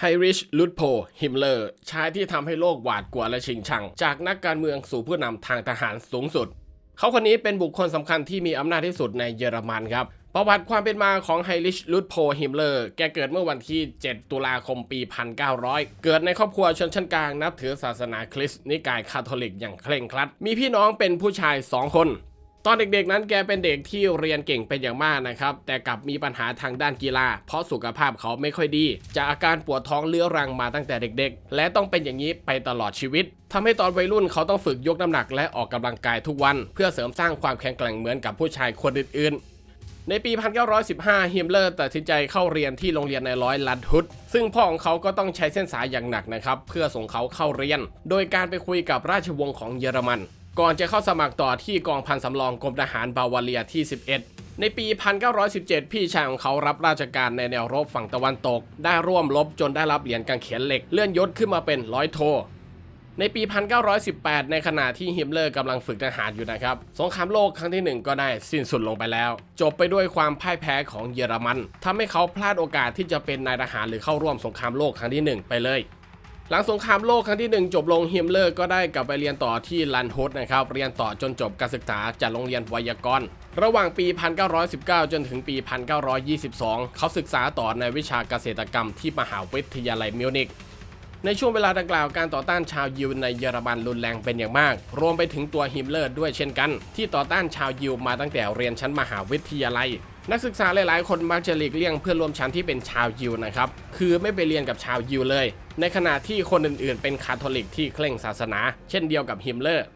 ไฮริช ลุดโพ ฮิมเลอร์ ชายที่ทำให้โลกหวาดกลัวและชิงชัง จากนักการเมืองสู่ผู้นำทางทหารสูงสุด เขาคนนี้เป็นบุคคลสำคัญที่มีอำนาจที่สุดในเยอรมันครับ ประวัติความเป็นมาของไฮริช ลุดโพ ฮิมเลอร์ แกเกิดเมื่อวันที่ 7 ตุลาคมปี 1900 เกิดในครอบครัวชนชั้นกลางนับถือศาสนาคริสต์นิกายคาทอลิกอย่างเคร่งครัด มีพี่น้องเป็นผู้ชาย 2 คน ตอนเด็กๆนั้นแกเป็นเด็กที่เรียนเก่งเป็นอย่างมากนะครับ แต่กลับมีปัญหาทางด้านกีฬา เพราะสุขภาพเขาไม่ค่อยดี จากอาการปวดท้องเรื้อรังมาตั้งแต่เด็กๆ และต้องเป็นอย่างนี้ไปตลอดชีวิตทำให้ตอนวัยรุ่นเขาต้องฝึกยกน้ำหนักและออกกำลังกายทุกวัน เพื่อเสริมสร้างความแข็งแกร่งเหมือนกับผู้ชายคนอื่นๆในปี 1915 ฮิมเลอร์ตัดสินใจเข้าเรียนที่โรงเรียนในร้อยลัดฮุด ซึ่งพ่อของเขาก็ต้องใช้เส้นสายอย่างหนักนะครับ เพื่อส่งเขาเข้าเรียน โดยการไปคุยกับราชวงศ์ของเยอรมัน ก่อนจะเข้าสมัครต่อที่กองพันสำรองกรมทหารบาวาเรียที่ 11 ในปี 1917 พี่ชายของเขารับราชการในแนวรบฝั่งตะวันตก ได้ร่วมรบจนได้รับเหรียญกางเขนเหล็กเลื่อนยศขึ้นมาเป็นร้อยโทในปี 1918 ในขณะที่ฮิมเลอร์กำลังฝึกทหารอยู่นะครับ สงครามโลกครั้งที่ 1 ก็ได้สิ้นสุดลงไปแล้ว จบไปด้วยความพ่ายแพ้ของเยอรมันทำให้เขาพลาดโอกาสที่จะเป็นนายทหารหรือเข้าร่วมสงครามโลกครั้งที่ 1 ไปเลย หลังสงครามโลกครั้งที่ 1 จบลงฮิมเลอร์ก็ได้กลับไปเรียนต่อที่ลันฮุดนะครับ เรียนต่อจนจบการศึกษาจากโรงเรียนไวยากรณ์ระหว่างปี 1919 จนถึงปี 1922 เขาศึกษาต่อในวิชาเกษตรกรรมที่มหาวิทยาลัยมิวนิกในช่วงเวลาดังกล่าวการต่อต้านชาวยิวในเยอรมันรุนแรงเป็นอย่างมาก รวมไปถึงตัวฮิมเลอร์ด้วยเช่นกัน ที่ต่อต้านชาวยิวมาตั้งแต่เรียนชั้นมหาวิทยาลัย นักศึกษาหลายๆ คนมักจะหลีกเลี่ยงเพื่อนร่วมชั้นที่เป็นชาวยิวนะครับ คือไม่ไปเรียนกับชาวยิวเลย ในขณะที่คนอื่นๆ เป็นคาทอลิกที่เคร่งศาสนา เช่นเดียวกับฮิมเลอร์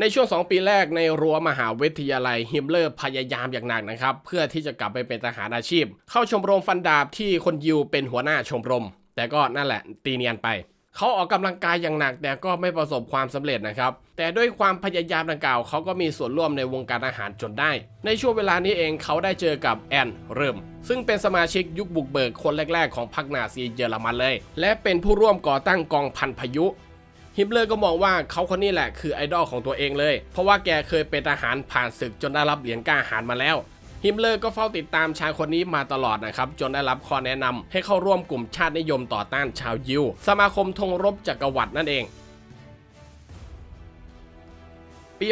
ในช่วง 2 ปีแรกในรั้วมหาวิทยาลัยฮิมเลอร์พยายามอย่างหนักนะครับ เพื่อที่จะกลับไปเป็นทหารอาชีพ เข้าชมรมฟันดาบที่คนยิวเป็นหัวหน้าชมรม แต่ก็นั่นแหละตีเนียนไป เขาออกกำลังกายอย่างหนักแต่ก็ไม่ประสบความสำเร็จนะครับ แต่ด้วยความพยายามดังกล่าวเขาก็มีส่วนร่วมในวงการอาหารจนได้ ในช่วงเวลานี้เองเขาได้เจอกับแอนเริมซึ่งเป็นสมาชิกยุคบุกเบิกคนแรก ๆ ของพรรคนาซีเยอรมันเลย และเป็นผู้ร่วมก่อตั้งกองพันพายุฮิมเลอร์ก็มองว่าเขาคนนี้แหละคือไอดอลของตัวเองเลย เพราะว่าแกเคยเป็นทหารผ่านศึกจนได้รับเหรียญกล้าหาญมาแล้ว ฮิมเลอร์ก็เฝ้าติดตามชายคนนี้มาตลอดนะครับ จนได้รับข้อแนะนำให้เข้าร่วมกลุ่มชาตินิยมต่อต้านชาวยิว สมาคมธงรบจักรวรรดินั่นเองปี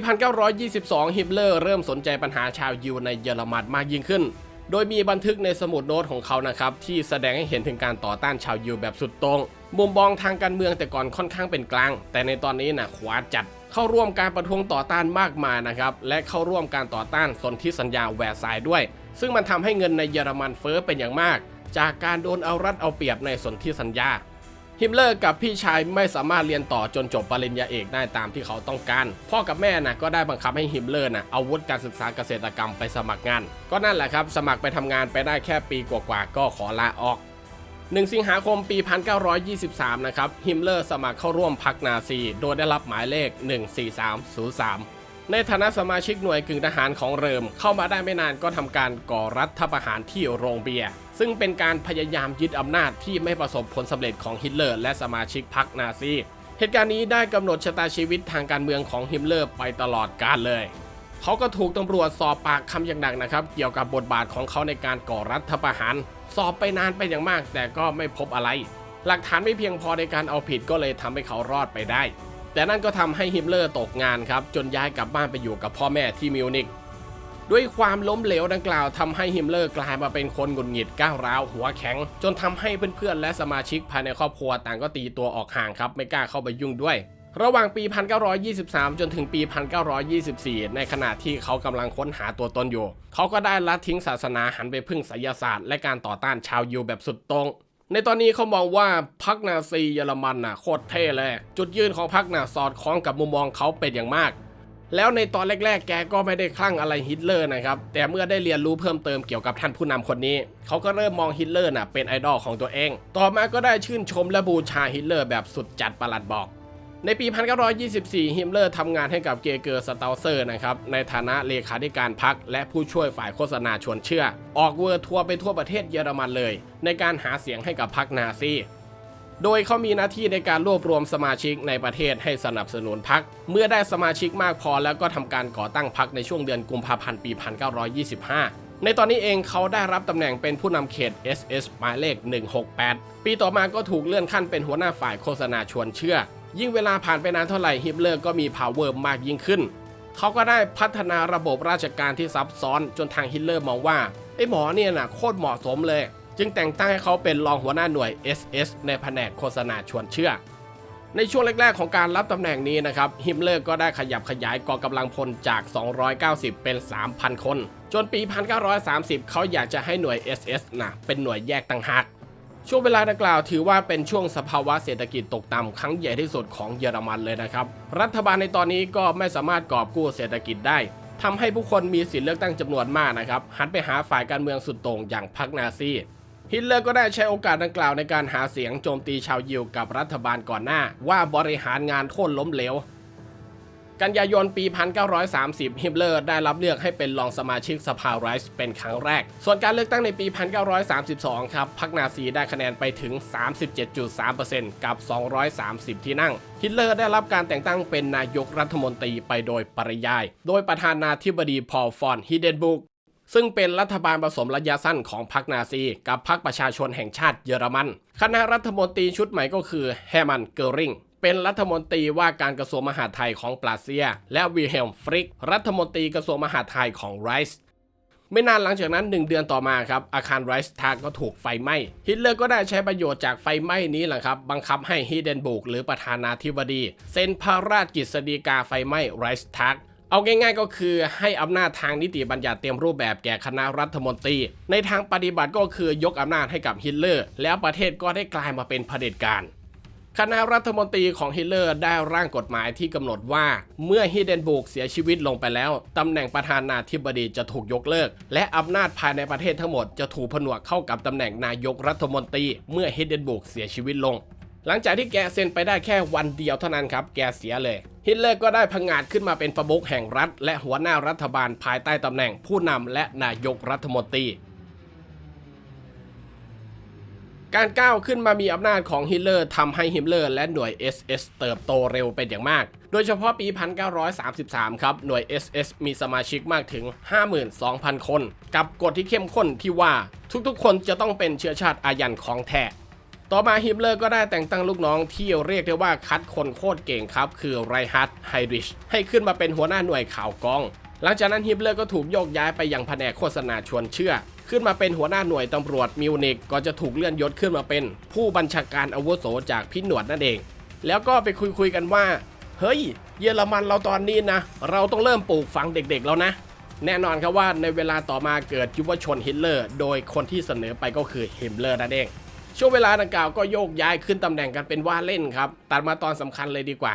1922 ฮิมเลอร์เริ่มสนใจปัญหาชาวยิวในเยอรมันมากยิ่งขึ้น โดยมีบันทึกในสมุดโน้ตของเขานะครับ ที่แสดงให้เห็นถึงการต่อต้านชาวยิวแบบสุดตรง มุมมองทางการเมืองแต่ก่อนค่อนข้างเป็นกลาง แต่ในตอนนี้นะขวาจัด เข้าร่วมการประท้วงต่อต้านมากมายนะครับ และเข้าร่วมการต่อต้านสนธิสัญญาแวร์ซายน์ด้วย ซึ่งมันทำให้เงินในเยอรมันเฟ้อเป็นอย่างมาก จากการโดนเอารัดเอาเปรียบในสนธิสัญญา ฮิมเลอร์กับพี่ชายไม่สามารถเรียนต่อจนจบปริญญาเอกได้ตามที่เขาต้องการ พ่อกับแม่นะก็ได้บังคับให้ฮิมเลอร์นะเอาวุฒิการศึกษาเกษตรกรรมไปสมัครงาน ก็นั่นแหละครับ สมัครไปทำงานไปได้แค่ปีกว่าๆก็ขอลาออก 1 สิงหาคมปี 1923 นะครับ ฮิมเลอร์สมัครเข้าร่วมพรรคนาซี โดยได้รับหมายเลข 14303 ในฐานะสมาชิกหน่วยกึ่งทหารของเริม เข้ามาได้ไม่นานก็ทำการก่อรัฐประหารที่โรงเบียร์ ซึ่งเป็นการพยายามยึดอำนาจที่ไม่ประสบผลสำเร็จของฮิตเลอร์ และสมาชิกพรรคนาซี เหตุการณ์นี้ได้กำหนดชะตาชีวิตทางการเมืองของฮิมเลอร์ไปตลอดกาลเลยเขาก็ถูกตำรวจสอบปากคำอย่างหนักนะครับ เกี่ยวกับบทบาทของเขาในการก่อรัฐประหาร สอบไปนานไปอย่างมาก แต่ก็ไม่พบอะไร หลักฐานไม่เพียงพอในการเอาผิดก็เลยทำให้เขารอดไปได้ แต่นั่นก็ทำให้ฮิมเลอร์ตกงานครับ จนย้ายกลับบ้านไปอยู่กับพ่อแม่ที่มิวนิกด้วยความล้มเหลวดังกล่าวทำให้ฮิมเลอร์กลายมาเป็นคนหงุดหงิดก้าวร้าวหัวแข็ง จนทำให้เพื่อนๆและสมาชิกภายในครอบครัวต่างก็ตีตัวออกห่างครับ ไม่กล้าเข้าไปยุ่งด้วย ระหว่างปี 1923 จนถึงปี 1924 ในขณะที่เขากำลังค้นหาตัวตนอยู่ เขาก็ได้ละทิ้งศาสนาหันไปพึ่งไสยศาสตร์และการต่อต้านชาวยิวแบบสุดตรง ในตอนนี้เขามองว่าพรรคนาซีเยอรมันน่ะโคตรเท่เลย จุดยืนของพรรคน่ะสอดคล้องกับมุมมองเขาเป็นอย่างมาก แล้วในตอนแรก ๆ แกก็ไม่ได้คลั่งอะไรฮิตเลอร์นะครับ แต่เมื่อได้เรียนรู้เพิ่มเติมเกี่ยวกับท่านผู้นำคนนี้ เขาก็เริ่มมองฮิตเลอร์น่ะเป็นไอดอลของตัวเอง ต่อมาก็ได้ชื่นชมและบูชาฮิตเลอร์แบบสุดจัดประหลัดบอก ในปี 1924 ฮิมเลอร์ทำงานให้กับเกเกอร์สเตาเซอร์นะครับ ในฐานะเลขาธิการพรรคและผู้ช่วยฝ่ายโฆษณาชวนเชื่อ ออกเวอร์ทัวร์ไปทั่วประเทศเยอรมันเลย ในการหาเสียงให้กับพรรคนาซี โดยเขามีหน้าที่ในการรวบรวมสมาชิกในประเทศให้สนับสนุนพรรค เมื่อได้สมาชิกมากพอแล้วก็ทำการก่อตั้งพรรคในช่วงเดือนกุมภาพันธ์ปี 1925ในตอนนี้เองเขาได้รับตำแหน่งเป็นผู้นำเขต SS หมายเลข 168 ปีต่อมาก็ถูกเลื่อนขั้นเป็นหัวหน้าฝ่ายโฆษณาชวนเชื่อ ยิ่งเวลาผ่านไปนานเท่าไหร่ฮิปเลอร์ก็มี power มากยิ่งขึ้น เขาก็ได้พัฒนาระบบราชการที่ซับซ้อนจนทางฮิตเลอร์มองว่าไอ้หมอเนี่ยนะโคตรเหมาะสมเลย จึงแต่งตั้งให้เขาเป็นรองหัวหน้าหน่วย SS ในแผนกโฆษณาชวนเชื่อ ในช่วงแรก ๆ ของการรับตำแหน่งนี้นะครับฮิมเลอร์ก็ได้ขยับขยายกองกำลังพลจาก 290 เป็น 3,000 คน จนปี 1930 เขาอยากจะให้หน่วย SS นะเป็นหน่วยแยกต่างหาก ช่วงเวลาดังกล่าวถือว่าเป็นช่วงสภาวะเศรษฐกิจตกต่ำครั้งใหญ่ที่สุดของเยอรมันเลยนะครับ รัฐบาลในตอนนี้ก็ไม่สามารถกอบกู้เศรษฐกิจได้ทำให้ผู้คนมีสิทธิเลือกตั้งจำนวนมากนะครับหันไปหาฝ่ายการเมืองสุดโต่งอย่างพรรคนาซีฮิตเลอร์ก็ได้ใช้โอกาสดังกล่าวในการหาเสียงโจมตีชาวยิวกับรัฐบาลก่อนหน้า ว่าบริหารงานโค่นล้มเหลว กันยายนปี 1930 ฮิมเลอร์ได้รับเลือกให้เป็นรองสมาชิกสภาไรส์เป็นครั้งแรก ส่วนการเลือกตั้งในปี 1932 ครับ พรรคนาซีได้คะแนนไปถึง 37.3%กับ 230 ที่นั่ง ฮิตเลอร์ได้รับการแต่งตั้งเป็นนายกรัฐมนตรีไปโดยปริยาย โดยประธานาธิบดีพอลฟอนฮิเดนบุกซึ่งเป็นรัฐบาลผสมระยะสั้นของพรรคนาซี กับพรรคประชาชนแห่งชาติเยอรมัน คณะรัฐมนตรีชุดใหม่ก็คือแฮมันเกอริง เป็นรัฐมนตรีว่าการกระทรวงมหาดไทยของปราเซีย และวิเฮลฟริก รัฐมนตรีกระทรวงมหาดไทยของไรส์ไม่นานหลังจากนั้น 1 เดือนต่อมาครับ อาคารไรส์ทากก็ถูกไฟไหม้ฮิตเลอร์ก็ได้ใช้ประโยชน์จากไฟไหม้นี้แหละครับ บังคับให้ฮิเดนบุกหรือประธานาธิบดี เซ็นพระราชกฤษฎีกาไฟไหม้ไรส์ทากเอาง่ายๆก็คือให้อำนาจทางนิติบัญญัติเต็มรูปแบบแก่คณะรัฐมนตรี ในทางปฏิบัติก็คือยกอำนาจให้กับฮิตเลอร์ แล้วประเทศก็ได้กลายมาเป็นเผด็จการ คณะรัฐมนตรีของฮิตเลอร์ได้ร่างกฎหมายที่กำหนดว่า เมื่อฮิเดนบุกเสียชีวิตลงไปแล้วตำแหน่งประธานาธิบดีจะถูกยกเลิก และอำนาจภายในประเทศทั้งหมดจะถูกผนวกเข้ากับตำแหน่งนายกรัฐมนตรี เมื่อฮิเดนบุกเสียชีวิตลง หลังจากที่แกเซ็นไปได้แค่วันเดียวเท่านั้นครับ แกเสียเลยฮิตเลอร์ก็ได้พังงาดขึ้นมาเป็นประมุขแห่งรัฐ และหัวหน้ารัฐบาลภายใต้ตำแหน่งผู้นำและนายกรัฐมนตรี การก้าวขึ้นมามีอำนาจของฮิตเลอร์ทำให้ฮิมเลอร์และหน่วย SS เติบโตเร็วเป็นอย่างมาก โดยเฉพาะปี 1933 ครับ หน่วย SS มีสมาชิกมากถึง 52,000 คน กับกฎที่เข้มข้นที่ว่าทุกๆ คนจะต้องเป็นเชื้อชาติอายันของแท้ต่อมาฮิมเลอร์ก็ได้แต่งตั้งลูกน้องที่เรียกได้ว่าคัดคนโคตรเก่งครับ คือไรฮัตไฮริชให้ขึ้นมาเป็นหัวหน้าหน่วยข่าวกอง หลังจากนั้นฮิมเลอร์ก็ถูกโยกย้ายไปยังแผนกโฆษณาชวนเชื่อ ขึ้นมาเป็นหัวหน้าหน่วยตำรวจมิวนิกก็จะถูกเลื่อนยศขึ้นมาเป็น ผู้บัญชาการอาวุโสจากพี่หนวดนั่นเอง แล้วก็ไปคุยคุยๆกันว่า เฮ้ย เยอรมันเราตอนนี้นะ เราต้องเริ่มปลูกฝังเด็กๆแล้วนะ แน่นอนครับว่าในเวลาต่อมาเกิดยุวชนฮิตเลอร์ โดยคนที่เสนอไปก็คือฮิมเลอร์นั่นเองช่วงเวลาดังกล่าวก็โยกย้ายขึ้นตำแหน่งกันเป็นว่าเล่นครับ ตัดมาตอนสำคัญเลยดีกว่า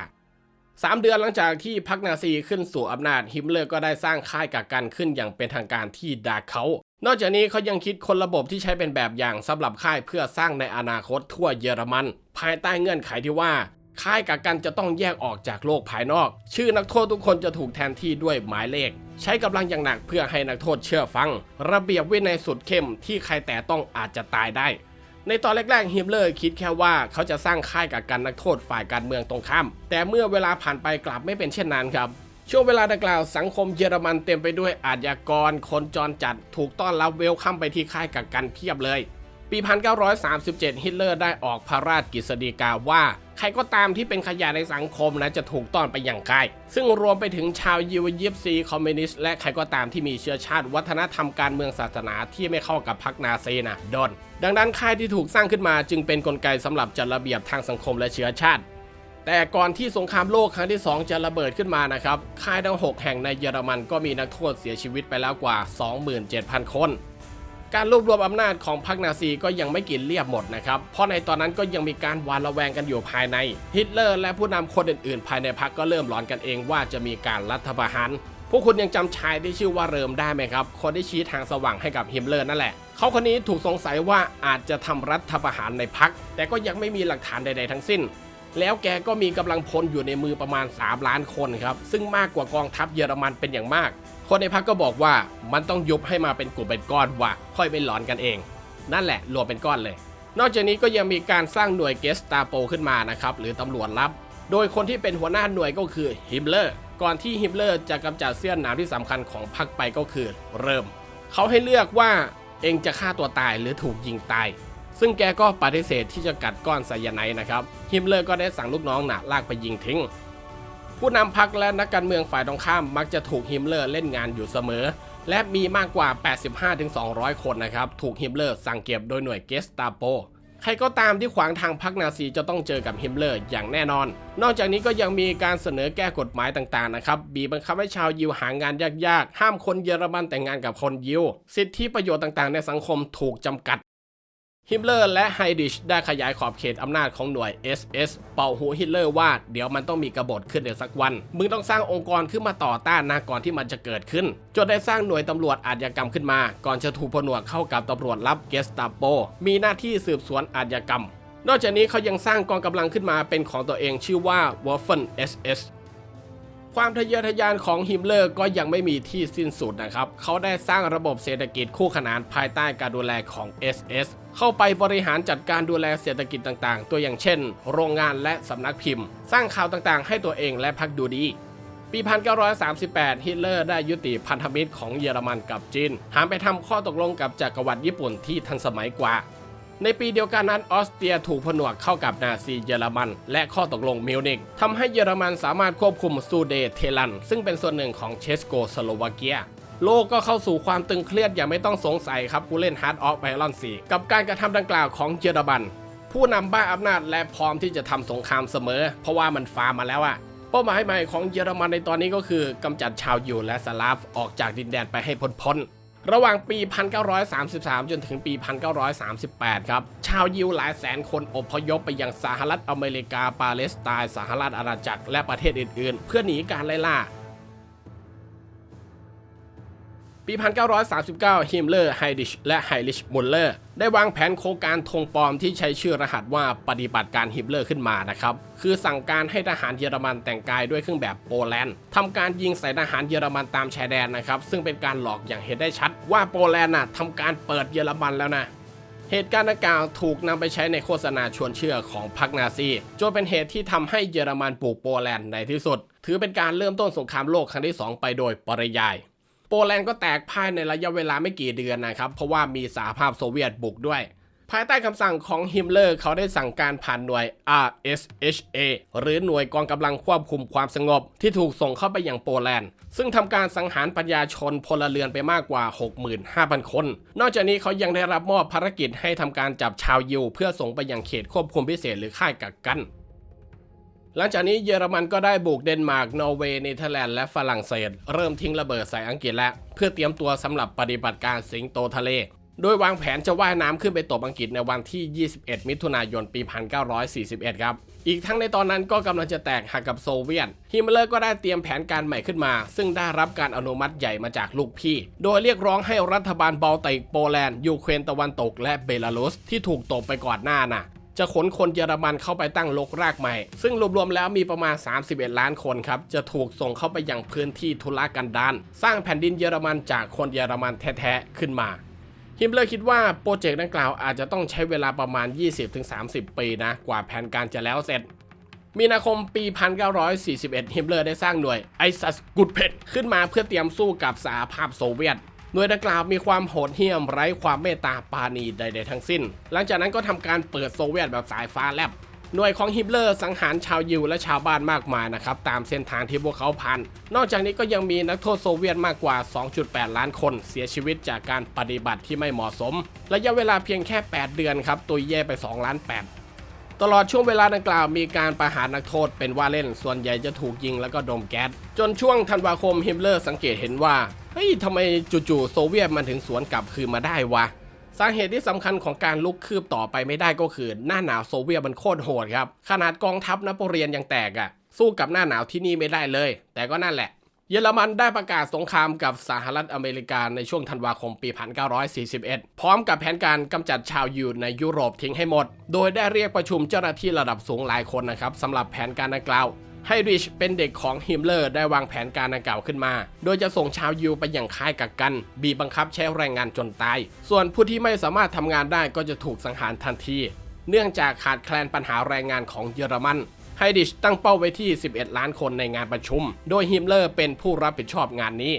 3เดือนหลังจากที่พรรคนาซีขึ้นสู่อำนาจฮิมเลอร์ก็ได้สร้างค่ายกักกันขึ้นอย่างเป็นทางการที่ดาเขานอกจากนี้เขายังคิดคนระบบที่ใช้เป็นแบบอย่างสำหรับค่ายเพื่อสร้างในอนาคตทั่วเยอรมัน ภายใต้เงื่อนไขที่ว่า ค่ายกักกันจะต้องแยกออกจากโลกภายนอก ชื่อนักโทษทุกคนจะถูกแทนที่ด้วยหมายเลข ใช้กำลังอย่างหนักเพื่อให้นักโทษเชื่อฟัง ระเบียบวินัยสุดเข้มที่ใครแต่ต้องอาจจะตายได้ ในตอนแรกๆฮิมเลอร์คิดแค่ว่าเขาจะสร้างค่ายกักกันนักโทษฝ่ายการเมืองตรงข้าม แต่เมื่อเวลาผ่านไปกลับไม่เป็นเช่นนั้นครับช่วงเวลาดังกล่าวสังคมเยอรมันเต็มไปด้วยอาชญากร คนจรจัดถูกต้อนรับเวลคัมไปที่ค่ายกักกันเพียบเลย ปี 1937 ฮิตเลอร์ได้ออกพระราชกฤษฎีกาว่า ใครก็ตามที่เป็นขยะในสังคมนะจะถูกต้อนไปอย่างค่ายซึ่งรวมไปถึงชาวยิวยิปซีคอมมิวนิสต์และใครก็ตามที่มีเชื้อชาติ วัฒนธรรมการเมืองศาสนาที่ไม่เข้ากับพรรคนาซีนะโดนดังนั้นค่ายที่ถูกสร้างขึ้นมาจึงเป็นนกลไกสำหรับจัดระเบียบทางสังคมและเชื้อชาติแต่ก่อนที่สงครามโลกครั้งที่ 2 จะระเบิดขึ้นมานะครับ ค่ายทั้ง 6 แห่งในเยอรมันก็มีนักโทษเสียชีวิตไปแล้วกว่า 27,000 คน การรวบรวมอำนาจของพรรคนาซีก็ยังไม่กินเรียบหมดนะครับ เพราะในตอนนั้นก็ยังมีการหวานระแวงกันอยู่ภายใน ฮิตเลอร์และผู้นำคนอื่นๆ ภายในพรรคก็เริ่มหลอนกันเองว่าจะมีการรัฐประหารพวกคุณยังจำชายที่ชื่อว่าเริมได้ไหมครับ คนที่ชี้ทางสว่างให้กับฮิมเลอร์นั่นแหละ เขาคนนี้ถูกสงสัยว่าอาจจะทำรัฐประหารในพรรคแต่ก็ยังไม่มีหลักฐานใดๆทั้งสิ้น แล้วแกก็มีกำลังพลอยู่ในมือประมาณ 3 ล้านคนครับ ซึ่งมากกว่ากองทัพเยอรมันเป็นอย่างมาก คนในพรรคก็บอกว่ามันต้องยุบให้มาเป็นกลุ่มเป็นก้อนว่ะค่อยไปหลอนกันเอง นั่นแหละรวมเป็นก้อนเลย นอกจากนี้ก็ยังมีการสร้างหน่วยเกสตาโปขึ้นมานะครับหรือตำรวจลับ โดยคนที่เป็นหัวหน้าหน่วยก็คือฮิมเลอร์ก่อนที่ฮิมเลอร์จะกำจัดเสื้อหนาวที่สำคัญของพรรคไปก็คือ เริ่ม เขาให้เลือกว่าเองจะฆ่าตัวตายหรือถูกยิงตาย ซึ่งแกก็ปฏิเสธที่จะกัดก้อนไซยาไนนะครับฮิมเลอร์ก็ได้สั่งลูกน้องหนะลากไปยิงทิ้ง ผู้นำพรรคและนักการเมืองฝ่ายตรงข้ามมักจะถูกฮิมเลอร์เล่นงานอยู่เสมอ และมีมากกว่า 85-200 คนนะครับ ถูกฮิมเลอร์สั่งเก็บโดยหน่วยเกสตาโปใครก็ตามที่ขวางทางพรรคนาซีจะต้องเจอกับฮิมเลอร์อย่างแน่นอน นอกจากนี้ก็ยังมีการเสนอแก้กฎหมายต่างๆนะครับ บีบบังคับให้ชาวยิวหางานยากๆ ห้ามคนเยอรมันแต่งงานกับคนยิว สิทธิประโยชน์ต่างๆ ในสังคมถูกจำกัด ฮิมเลอร์และไฮดิชได้ขยายขอบเขตอำนาจของหน่วย SS เป่าหูฮิตเลอร์ว่าเดี๋ยวมันต้องมีกบฏขึ้นเดี๋ยวสักวัน มึงต้องสร้างองค์กรขึ้นมาต่อต้านนะก่อนที่มันจะเกิดขึ้น จนได้สร้างหน่วยตำรวจอาชญากรรมขึ้นมา ก่อนจะถูกผนวกเข้ากับตำรวจลับเกสตาโป มีหน้าที่สืบสวนอาชญากรรม นอกจากนี้เขายังสร้างกองกำลังขึ้นมาเป็นของตัวเองชื่อว่า Waffen SS ความทะเยอทะยานของฮิมเลอร์ก็ยังไม่มีที่สิ้นสุดนะครับ เขาได้สร้างระบบเศรษฐกิจคู่ขนานภายใต้การดูแลของ SS เข้าไปบริหารจัดการดูแลเศรษฐกิจต่างๆ ตัวอย่างเช่น โรงงานและสำนักพิมพ์ สร้างข่าวต่างๆ ให้ตัวเองและพักดูดี ปี 1938 ฮิตเลอร์ได้ยุติพันธมิตรของเยอรมันกับจีนหามไปทำข้อตกลงกับจักรวรรดิญี่ปุ่นที่ทันสมัยกว่า ในปีเดียวกันนั้นออสเตรียถูกผนวกเข้ากับนาซีเยอรมัน และข้อตกลงมิวนิกทำให้เยอรมันสามารถควบคุมซูเดเทลัน ซึ่งเป็นส่วนหนึ่งของเชสโกสโลวาเกีย โลกก็เข้าสู่ความตึงเครียดอย่างไม่ต้องสงสัยครับผู้เล่นฮาร์ดออฟไ r รอนสีกับการกระทำดังกล่าวของเยอรมัน ผู้นำบ้าอำนาจและพร้อมที่จะทำสงครามเสมอ เพราะว่ามันฟาร์มมาแล้วอะเป้าหมายใหม่ของเยอรมันในตอนนี้ก็คือกำจัดชาวยิวและสลาฟออกจากดินแดนไปให้พ้นๆระหว่างปี 1933 จนถึงปี 1938 ครับ ชาวยิวหลายแสนคนอพยพไปยังสหรัฐอเมริกาปาเลสไตน์สหรัฐอาณาจักรและประเทศอื่นๆ เพื่อหนีการไล่ล่า ปี 1939 ฮิมเลอร์ ไฮดิช และไฮริชมุลเลอร์ ได้วางแผนโครงการธงปลอมที่ใช้ชื่อรหัสว่าปฏิบัติการฮิมเลอร์ขึ้นมานะครับ คือสั่งการให้ทหารเยอรมันแต่งกายด้วยเครื่องแบบโปแลนด์ทำการยิงใส่ทหารเยอรมันตามชายแดนนะครับ ซึ่งเป็นการหลอกอย่างเห็นได้ชัดว่าโปแลนด์น่ะทำการเปิดเยอรมันแล้วนะเหตุการณ์ดังกล่าวถูกนำไปใช้ในโฆษณาชวนเชื่อของพรรคนาซีจนเป็นเหตุที่ทำให้เยอรมันปลูกโปแลนด์ในที่สุด ถือเป็นการเริ่มต้นสงครามโลกครั้งที่ 2 ไปโดยปริยาย โปแลนด์ก็แตกพ่ายในระยะเวลาไม่กี่เดือนนะครับ เพราะว่ามีสหภาพโซเวียตบุกด้วย ภายใต้คำสั่งของฮิมเลอร์เขาได้สั่งการผ่านหน่วย RSHA หรือหน่วยกองกำลังควบคุมความสงบ ที่ถูกส่งเข้าไปยังโปแลนด์ ซึ่งทำการสังหารปัญญาชนพลเรือนไปมากกว่า 65,000 คน นอกจากนี้เขายังได้รับมอบภารกิจให้ทำการจับชาวยิว เพื่อส่งไปยังเขตควบคุมพิเศษหรือค่ายกักกัน หลังจากนี้เยอรมันก็ได้บุกเดนมาร์ก นอร์เวย์ เนเธอร์แลนด์ และฝรั่งเศส เริ่มทิ้งระเบิดใส่อังกฤษแล้ว เพื่อเตรียมตัวสำหรับปฏิบัติการสิงโตทะเล โดยวางแผนจะว่ายน้ำขึ้นไปตบอังกฤษในวันที่ 21 มิถุนายน ปี 1941 ครับ อีกทั้งในตอนนั้นก็กำลังจะแตกหักกับโซเวียต ฮิมเลอร์ก็ได้เตรียมแผนการใหม่ขึ้นมา ซึ่งได้รับการอนุมัติใหญ่มาจากลูกพี่ โดยเรียกร้องให้รัฐบาลบอลติกโปแลนด์ ยูเครนตะวันตก และเบลารุสที่ถูกตบไปก่อนหน้าน่ะ จะขนคนเยอรมันเข้าไปตั้งลกรากใหม่ ซึ่งรวมๆแล้วมีประมาณ 31 ล้านคนครับ จะถูกส่งเข้าไปยังพื้นที่ทุรกันดารสร้างแผ่นดินเยอรมันจากคนเยอรมันแท้ๆขึ้นมาฮิมเลอร์คิดว่าโปรเจกต์ดังกล่าวอาจจะต้องใช้เวลาประมาณ 20-30 ปีนะกว่าแผนการจะแล้วเสร็จ มีนาคมปี 1941 ฮิมเลอร์ได้สร้างหน่วยไอซัสกุดเพดขึ้นมาเพื่อเตรียมสู้กับสหภาพโซเวียต น่วยดังกล่าวมีความโหดเหี้ยมไร้ความเมตตาปาณีใดๆทั้งสิ้น หลังจากนั้นก็ทำการเปิดโซเวียตแบบสายฟ้าแลบหน่วยของฮิมเลอร์สังหารชาวยิวและชาวบ้านมากมายนะครับตามเส้นทางที่พวกเขาผ่านนอกจากนี้ก็ยังมีนักโทษโซเวียตมากกว่า 2.8 ล้านคนเสียชีวิตจากการปฏิบัติที่ไม่เหมาะสม ระยะเวลาเพียงแค่ 8 เดือนครับตุยแย่ไป2ล้าน8ตลอดช่วงเวลาดังกล่าวมีการประหารนักโทษเป็นว่าเล่น ส่วนใหญ่จะถูกยิงแล้วก็ดมแก๊สจนช่วงธันวาคมฮิมเลอร์สังเกตเห็นว่า ฮ้ยทำไมจู่ๆโซเวียตมันถึงสวนกลับคืนมาได้วะ สาเหตุที่สำคัญของการลุกคืบต่อไปไม่ได้ก็คือ หน้าหนาวโซเวียตมันโคตรโหดครับ ขนาดกองทัพนโปเลียนยังแตกอะ่ะ สู้กับหน้าหนาวที่นี่ไม่ได้เลย แต่ก็นั่นแหละ เยอรมันได้ประกาศสงครามกับสหรัฐอเมริกาในช่วงธันวาคมปี 1941 พร้อมกับแผนการกำจัดชาวยิวในยุโรปทิ้งให้หมด โดยได้เรียกประชุมเจ้าหน้าที่ระดับสูงหลายคนนะครับสำหรับแผนการดังกล่าว ไฮริชเป็นเด็กของฮิมเลอร์ได้วางแผนการดังกล่าวขึ้นมา โดยจะส่งชาวยิวไปอย่างค่ายกักกัน บีบบังคับใช้แรงงานจนตาย ส่วนผู้ที่ไม่สามารถทำงานได้ก็จะถูกสังหารทันที เนื่องจากขาดแคลนปัญหาแรงงานของเยอรมันไฮดิชตั้งเป้าไว้ที่ 11 ล้านคนในงานประชุม โดยฮิมเลอร์เป็นผู้รับผิดชอบงานนี้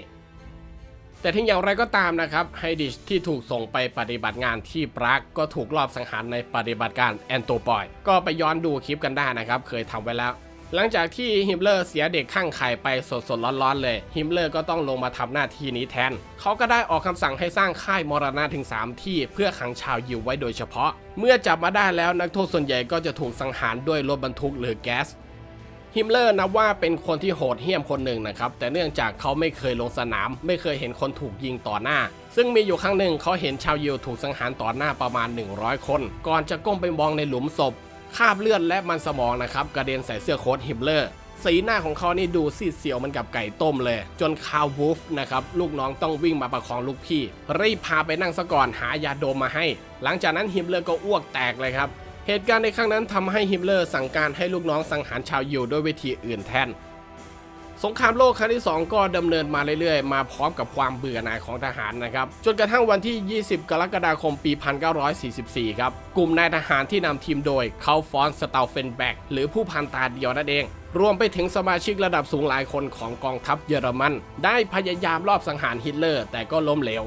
แต่ถึงอย่างไรก็ตามนะครับ ไฮดิชที่ถูกส่งไปปฏิบัติงานที่ปรากก็ถูกลอบสังหารในปฏิบัติการแอนโตปอย ก็ไปย้อนดูคลิปกันได้นะครับ เคยทำไว้แล้ว หลังจากที่ฮิมเลอร์เสียเด็กข้างไข่ไปสดๆร้อนๆเลย ฮิมเลอร์ก็ต้องลงมาทำหน้าที่นี้แทน เขาก็ได้ออกคำสั่งให้สร้างค่ายมรณะถึง 3 ที่เพื่อขังชาวยิวไว้โดยเฉพาะ เมื่อจับมาได้แล้วนักโทษส่วนใหญ่ก็จะถูกสังหารด้วยรถบรรทุกหรือแก๊สฮิมเลอร์นับว่าเป็นคนที่โหดเหี้ยมคนหนึ่งนะครับ แต่เนื่องจากเขาไม่เคยลงสนาม ไม่เคยเห็นคนถูกยิงต่อหน้า ซึ่งมีอยู่ครั้งหนึ่งเขาเห็นชาวยิวถูกสังหารต่อหน้าประมาณ 100 คน ก่อนจะก้มไปมองในหลุมศพ คาบเลือดและมันสมองนะครับกระเด็นใส่เสื้อโค้ทฮิมเลอร์สีหน้าของเขานี่ดูซีดเสียวเหมันกับไก่ต้มเลย จนคาววูฟนะครับลูกน้องต้องวิ่งมาประคองลูกพี่ รีบพาไปนั่งซะก่อนหายาดมมาให้ หลังจากนั้นฮิมเลอร์ก็อ้วกแตกเลยครับ เหตุการณ์ในครั้งนั้นทำให้ฮิมเลอร์สั่งการให้ลูกน้องสังหารชาวยิวด้วยวิธีอื่นแทน สงครามโลกครั้งที่ 2 ก็ดำเนินมาเรื่อยๆ มาพร้อมกับความเบื่อหน่ายของทหารนะครับ จนกระทั่งวันที่ 20 กรกฎาคมปี 1944 ครับ กลุ่มนายทหารที่นำทีมโดยเคาฟอนสตาเฟนแบกหรือผู้พันตาเดียวนั่นเอง รวมไปถึงสมาชิกระดับสูงหลายคนของกองทัพเยอรมัน ได้พยายามรอบสังหารฮิตเลอร์ แต่ก็ล้มเหลว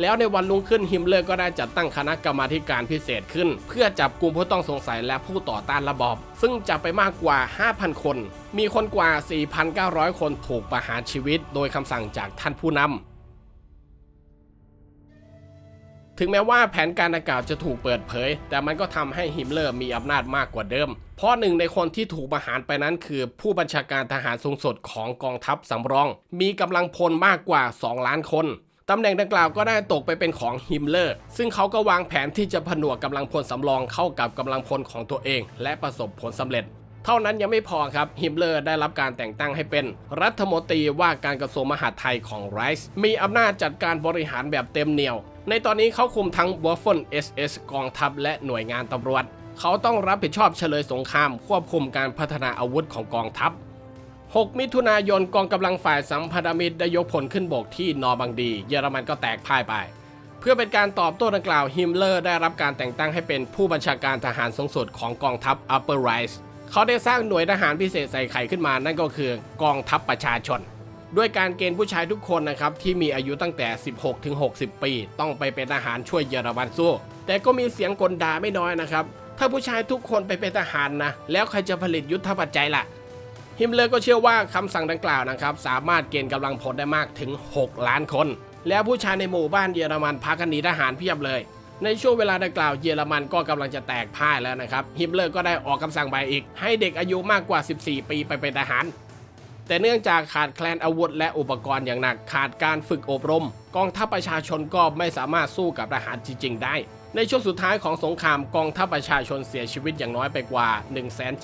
แล้วในวันรุ่งขึ้นฮิมเลอร์ก็ได้จัดตั้งคณะกรรมาการพิเศษขึ้น เพื่อจับกลุ่มผู้ต้องสงสัยและผู้ต่อต้านระบอบ ซึ่งจับไปมากกว่า 5,000 คน มีคนกว่า 4,900 คนถูกประหารชีวิต โดยคำสั่งจากท่านผู้นำถึงแม้ว่าแผนการดังกล่าวจะถูกเปิดเผย แต่มันก็ทำให้ฮิมเลอร์มีอำนาจมากกว่าเดิม เพราะหนึ่งในคนที่ถูกประหารไปนั้นคือผู้บัญชาการทหารสูงสุดของกองทัพสำรอง มีกำลังพลมากกว่า 2 ล้านคน ตำแหน่งดังกล่าวก็ได้ตกไปเป็นของฮิมเลอร์ ซึ่งเขาก็วางแผนที่จะผนวกกำลังพลสำรองเข้ากับกำลังพลของตัวเอง และประสบผลสำเร็จ เท่านั้นยังไม่พอครับฮิมเลอร์ได้รับการแต่งตั้งให้เป็น รัฐมนตรีว่าการกระทรวงมหาดไทยของไรซ์มีอำนาจจัดการบริหารแบบเต็มเหนียว ในตอนนี้เขาคุมทั้งวอฟเฟิล SS กองทัพและหน่วยงานตำรวจ เขาต้องรับผิดชอบเฉลยสงคราม ควบคุมการพัฒนาอาวุธของกองทัพ 6 มิถุนายนกองกำลังฝ่ายสัมพันธมิตรได้ยกพลขึ้นบกที่นอร์บังดี เยอรมันก็แตกพ่ายไป เพื่อเป็นการตอบโต้ดังกล่าวฮิมเลอร์ได้รับการแต่งตั้งให้เป็นผู้บัญชาการทหารสูงสุดของกองทัพ Upper Rise เขาได้สร้างหน่วยทหารพิเศษใส่ไข่ขึ้นมานั่นก็คือกองทัพประชาชน ด้วยการเกณฑ์ผู้ชายทุกคนนะครับที่มีอายุตั้งแต่ 16 ถึง 60 ปี ต้องไปเป็นทหารช่วยเยอรมันสู้ แต่ก็มีเสียงกลด่าไม่น้อยนะครับถ้าผู้ชายทุกคนไปเป็นทหารนะแล้วใครจะผลิตยุทธปัจจัยล่ะ ฮิมเลอร์ก็เชื่อว่าคำสั่งดังกล่าวนะครับสามารถเกณฑ์กำลังพลได้มากถึง 6 ล้านคน แล้วผู้ชายในหมู่บ้านเยอรมันพากันหนีทหารเพียบเลย ในช่วงเวลาดังกล่าวเยอรมันก็กำลังจะแตกพ่ายแล้วนะครับฮิมเลอร์ก็ได้ออกคำสั่งใบอีก ให้เด็กอายุมากกว่า 14 ปีไปเป็นทหาร แต่เนื่องจากขาดแคลนอาวุธและอุปกรณ์อย่างหนักขาดการฝึกอบรม กองทัพประชาชนก็ไม่สามารถสู้กับทหารจริง ๆ ได้ ในช่วงสุดท้ายของสงครามกองทัพประชาชนเสียชีวิตอย่างน้อยไปกว่า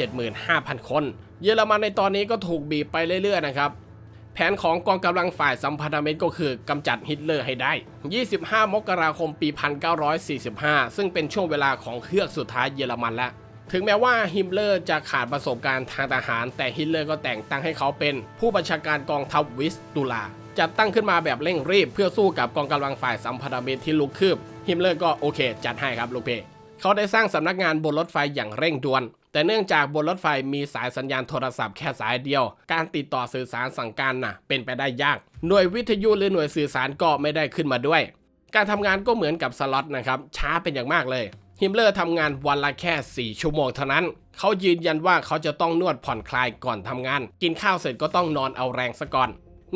175,000 คน เยอรมันในตอนนี้ก็ถูกบีบไปเรื่อยๆนะครับแผนของกองกำลังฝ่ายสัมพันธมิตรก็คือกำจัดฮิตเลอร์ให้ได้ 25 มกราคมปี 1945 ซึ่งเป็นช่วงเวลาของเฮือกสุดท้ายเยอรมันแล้ว ถึงแม้ว่าฮิมเลอร์จะขาดประสบการณ์ทางทหาร แต่ฮิตเลอร์ก็แต่งตั้งให้เขาเป็น ผู้บัญชาการกองทัพวิสตุลา จัดตั้งขึ้นมาแบบเร่งรีบเพื่อสู้กับกองกำลังฝ่ายสัมพันธมิตรที่ลุกคืบ ฮิมเลอร์ก็โอเค จัดให้ครับลูกเพเขาได้สร้างสำนักงานบนรถไฟอย่างเร่งด่วน แต่เนื่องจากบนรถไฟมีสายสัญญาณโทรศัพท์แค่สายเดียว การติดต่อสื่อสารสั่งการน่ะ เป็นไปได้ยาก หน่วยวิทยุหรือหน่วยสื่อสารก็ไม่ได้ขึ้นมาด้วย การทำงานก็เหมือนกับสล็อตนะครับช้าเป็นอย่างมากเลยฮิมเลอร์ทำงานวันละแค่ 4 ชั่วโมงเท่านั้น เขายืนยันว่าเขาจะต้องนวดผ่อนคลายก่อนทำงาน กินข้าวเสร็จก็ต้องนอนเอาแรงซะก่อน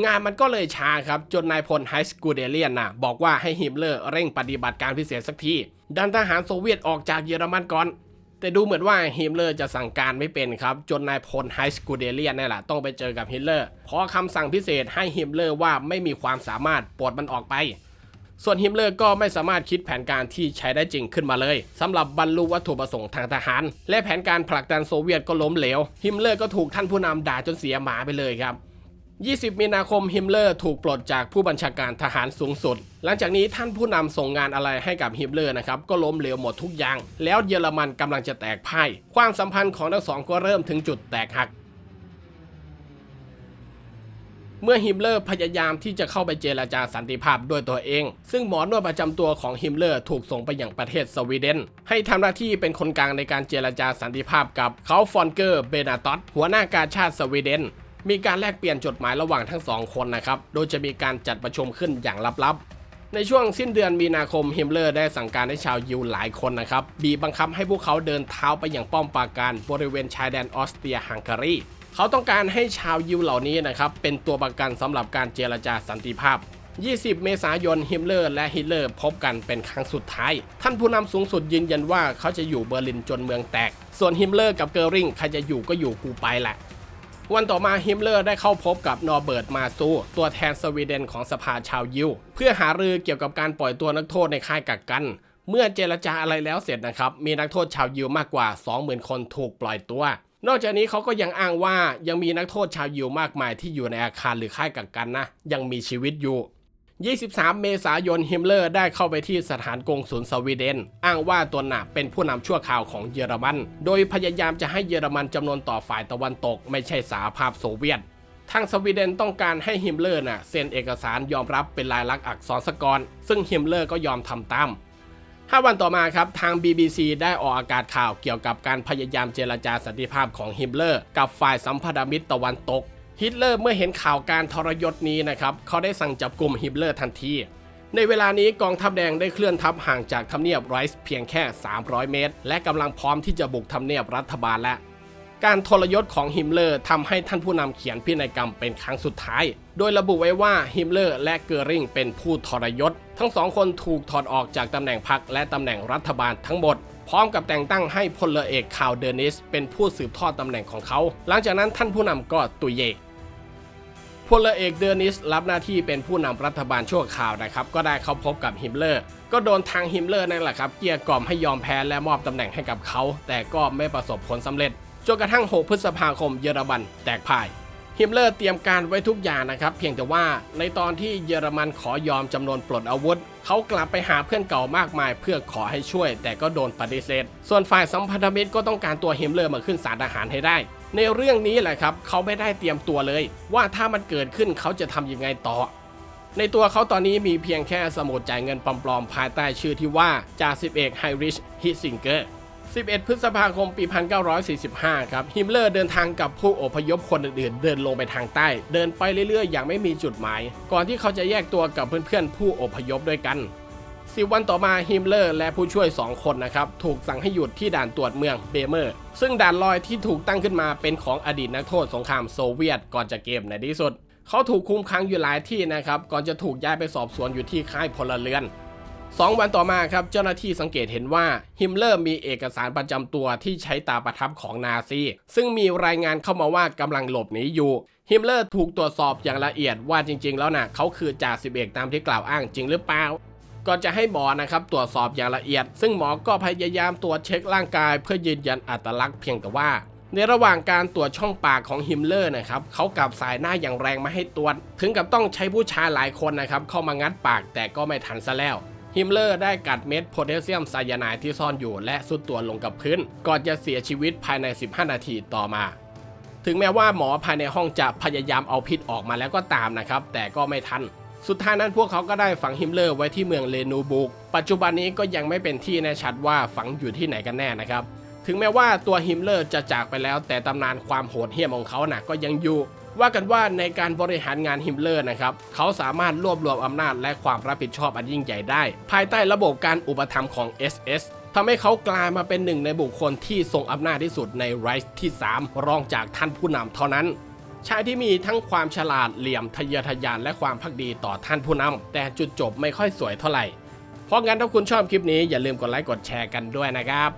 งานมันก็เลยช้าครับ จนนายพลไฮสกูเดเลียนนะบอกว่าให้ฮิมเลอร์เร่งปฏิบัติการพิเศษสักที ดันทหารโซเวียตออกจากเยอรมันก่อน แต่ดูเหมือนว่าฮิมเลอร์จะสั่งการไม่เป็นครับ จนนายพลไฮสกูเดเลียนนี่แหละต้องไปเจอกับฮิตเลอร์ขอคำสั่งพิเศษให้ฮิมเลอร์ว่าไม่มีความสามารถปลดมันออกไป ส่วนฮิมเลอร์ก็ไม่สามารถคิดแผนการที่ใช้ได้จริงขึ้นมาเลยสำหรับบรรลุวัตถุประสงค์ทางทหาร และแผนการผลักดันโซเวียตก็ล้มเหลวฮิมเลอร์ก็ถูกท่านผู้นำด่าจนเสียหมาไปเลยครับ 20 มีนาคมฮิมเลอร์ถูกปลดจากผู้บัญชาการทหารสูงสุด หลังจากนี้ท่านผู้นำส่งงานอะไรให้กับฮิมเลอร์นะครับ ก็ล้มเหลวหมดทุกอย่าง แล้วเยอรมันกำลังจะแตกพ่าย ความสัมพันธ์ของทั้งสองก็เริ่มถึงจุดแตกหัก เมื่อฮิมเลอร์พยายามที่จะเข้าไปเจรจาสันติภาพด้วยตัวเอง ซึ่งหมอนวดประจำตัวของฮิมเลอร์ถูกส่งไปยังประเทศสวีเดน ให้ทำหน้าที่เป็นคนกลางในการเจรจาสันติภาพกับเขาฟอนเกอร์เบนาตอตหัวหน้าการชาติสวีเดน มีการแลกเปลี่ยนจดหมายระหว่างทั้งสองคนนะครับ โดยจะมีการจัดประชุมขึ้นอย่างลับๆ ในช่วงสิ้นเดือนมีนาคมฮิมเลอร์ได้สั่งการให้ชาวยิวหลายคนนะครับบีบบังคับให้พวกเขาเดินเท้าไปอย่างป้อมปราการบริเวณชายแดนออสเตรียฮังการี เขาต้องการให้ชาวยิวเหล่านี้นะครับเป็นตัวประกันสำหรับการเจรจาสันติภาพ20 เมษายนฮิมเลอร์และฮิตเลอร์พบกันเป็นครั้งสุดท้าย ท่านผู้นำสูงสุดยืนยันว่าเขาจะอยู่เบอร์ลินจนเมืองแตก ส่วนฮิมเลอร์กับเกอริงใครจะอยู่ก็อยู่กูไปแหละ วันต่อมาฮิมเลอร์ได้เข้าพบกับนอร์เบิร์ตมาซูตัวแทนสวีเดนของสภาชาวยิว เพื่อหารือเกี่ยวกับการปล่อยตัวนักโทษในค่ายกักกัน เมื่อเจรจาอะไรแล้วเสร็จนะครับ มีนักโทษชาวยิวมากกว่า 20,000 คนถูกปล่อยตัวนอกจากนี้เขาก็ยังอ้างว่ายังมีนักโทษชาวยิวมากมายที่อยู่ในอาคารหรือค่ายกักกันนะ ยังมีชีวิตอยู่ 23 เมษายนฮิมเลอร์ได้เข้าไปที่สถานกงสุลสวีเดน อ้างว่าตัวหนาเป็นผู้นำชั่วคราวของเยอรมัน โดยพยายามจะให้เยอรมันจำนวนต่อฝ่ายตะวันตก ไม่ใช่สหภาพโซเวียตทางสวีเดนต้องการให้ฮิมเลอร์น่ะเซ็นเอกสารยอมรับเป็นลายลักษณ์อักษรสกอรซึ่งฮิมเลอร์ก็ยอมทำตาม5วันต่อมาครับทาง BBC ได้ออกอากาศข่าวเกี่ยวกับการพยายามเจรจาสันติภาพของฮิมเลอร์ กับฝ่ายสัมพันธมิตรตะวันตก ฮิตเลอร์เมื่อเห็นข่าวการทรยศนี้นะครับเขาได้สั่งจับกลุ่มฮิมเลอร์ทันที ในเวลานี้กองทัพแดงได้เคลื่อนทัพห่างจากทำเนียบไรส์เพียงแค่ 300 เมตร และกำลังพร้อมที่จะบุกทำเนียบรัฐบาลแล้วการทรยศของฮิมเลอร์ทำให้ท่านผู้นำเขียนพินัยกรรมเป็นครั้งสุดท้าย โดยระบุไว้ว่าฮิมเลอร์และเกอริงเป็นผู้ทรยศ ทั้งสองคนถูกถอดออกจากตำแหน่งพรรคและตำแหน่งรัฐบาลทั้งหมด พร้อมกับแต่งตั้งให้พลเรือเอกคาวเดนิส เป็นผู้สืบทอดตำแหน่งของเขา หลังจากนั้นท่านผู้นำก็ตุยเยกพลเรือเอกเดนิสรับหน้าที่เป็นผู้นำรัฐบาลชั่วคราวนะครับ ก็ได้เข้าพบกับฮิมเลอร์ ก็โดนทางฮิมเลอร์นั่นแหละครับ เกลี้ยกล่อมให้ยอมแพ้และมอบตำแหน่งให้กับเขา แต่ก็ไม่ประสบผลสำเร็จจนกระทั่ง 6 พฤษภาคมเยอรมันแตกพ่าย ฮิมเลอร์เตรียมการไว้ทุกอย่างนะครับ เพียงแต่ว่าในตอนที่เยอรมันขอยอมจำนวนปลดอาวุธ เขากลับไปหาเพื่อนเก่ามากมาย เพื่อขอให้ช่วย แต่ก็โดนปฏิเสธ ส่วนฝ่ายสัมพันธมิตรก็ต้องการตัวฮิมเลอร์มาขึ้นศาลทหารให้ได้ ในเรื่องนี้แหละครับ เขาไม่ได้เตรียมตัวเลย ว่าถ้ามันเกิดขึ้นเขาจะทำยังไงต่อ ในตัวเขาตอนนี้มีเพียงแค่สมุดจ่ายเงินปลอมๆภายใต้ชื่อที่ว่าจ่าสิบเอกไฮริชฮิซิงเกอร์ 11 พฤษภาคมปี 1945 ครับฮิมเลอร์เดินทางกับผู้อพยพคนอื่นๆ เดินลงไปทางใต้ เดินไปเรื่อยๆ อย่างไม่มีจุดหมาย ก่อนที่เขาจะแยกตัวกับเพื่อนๆ ผู้อพยพด้วยกันสิบวันต่อมาฮิมเลอร์และผู้ช่วย 2 คนนะครับ ถูกสั่งให้หยุดที่ด่านตรวจเมืองเบเมอร์ ซึ่งด่านลอยที่ถูกตั้งขึ้นมาเป็นของอดีตนักโทษสงครามโซเวียตก่อนจะเกมในที่สุด เขาถูกคุมขังอยู่หลายที่นะครับ ก่อนจะถูกย้ายไปสอบสวนอยู่ที่ค่ายพลเรือน สองวันต่อมาครับเจ้าหน้าที่สังเกตเห็นว่าฮิมเลอร์มีเอกสารประจำตัวที่ใช้ตาประทับของนาซี ซึ่งมีรายงานเข้ามาว่ากำลังหลบหนีอยู่ฮิมเลอร์ถูกตรวจสอบอย่างละเอียดว่าจริง ๆ แล้วนะ่ะเขาคือจ่าสิบเอกตามที่กล่าวอ้างจริงหรือเปล่าก่อนจะให้หมอนะครับตรวจสอบอย่างละเอียด ซึ่งหมอก็พยายามตรวจเช็คร่างกาย เพื่อยืนยันอัตลักษณ์เพียงแต่ว่า ในระหว่างการตรวจช่องปากของฮิมเลอร์นะครับเขากลับสายหน้าอย่างแรงมาให้ตรวจ ถึงกับต้องใช้ผู้ชายหลายคนนะครับเข้ามางัดปากแต่ก็ไม่ทันซะแล้ว ฮิมเลอร์ได้กัดเม็ดโพแทสเซียมไซยาไนด์ที่ซ่อนอยู่และสุดตัวลงกับพื้น ก่อนจะเสียชีวิตภายใน 15 นาทีต่อมา ถึงแม้ว่าหมอภายในห้องจะพยายามเอาพิษออกมาแล้วก็ตามนะครับ แต่ก็ไม่ทัน สุดท้ายนั้นพวกเขาก็ได้ฝังฮิมเลอร์ไว้ที่เมืองเลนูบุก ปัจจุบันนี้ก็ยังไม่เป็นที่แน่ชัดว่าฝังอยู่ที่ไหนกันแน่นะครับ ถึงแม้ว่าตัวฮิมเลอร์จะจากไปแล้ว แต่ตำนานความโหดเหี้ยมของเขาน่ะก็ยังอยู่ ว่ากันว่าในการบริหารงานฮิมเลอร์นะครับเขาสามารถรวบรวมอำนาจและความรับผิดชอบอันยิ่งใหญ่ได้ ภายใต้ระบบการอุปถัมภ์ของ SS ทำให้เขากลายมาเป็นหนึ่งในบุคคลที่ทรงอำนาจที่สุดในไรส์ที่ 3 รองจากท่านผู้นำเท่านั้นชายที่มีทั้งความฉลาดเหลี่ยมทะเยอทะยานและความพักดีต่อท่านผู้นำแต่จุดจบไม่ค่อยสวยเท่าไหร่ เพราะงั้นถ้าคุณชอบคลิปนี้อย่าลืมกดไลค์กดแชร์กันด้วยนะครับ